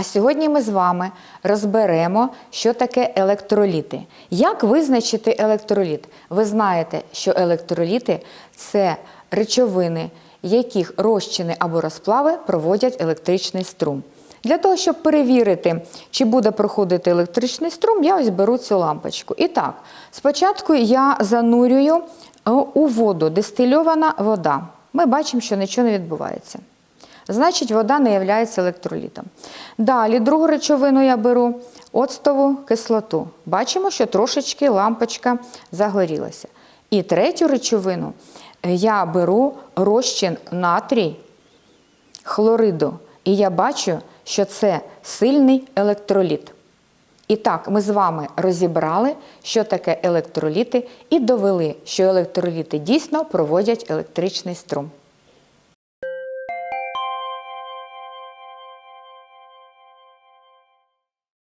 А сьогодні ми з вами розберемо, що таке електроліти. Як визначити електроліт? Ви знаєте, що електроліти це речовини, яких розчини або розплави проводять електричний струм. Для того, щоб перевірити, чи буде проходити електричний струм, я ось беру цю лампочку. І так, спочатку я занурюю е, у воду дистильована вода. Ми бачимо, що нічого не відбувається. Значить, вода не є електролітом. Далі, другу речовину я беру оцтову кислоту. Бачимо, що трошечки лампочка загорілася. І третю речовину я беру розчин натрій хлориду. І я бачу, що це сильний електроліт. І так, ми з вами розібрали, що таке електроліти, і довели, що електроліти дійсно проводять електричний струм.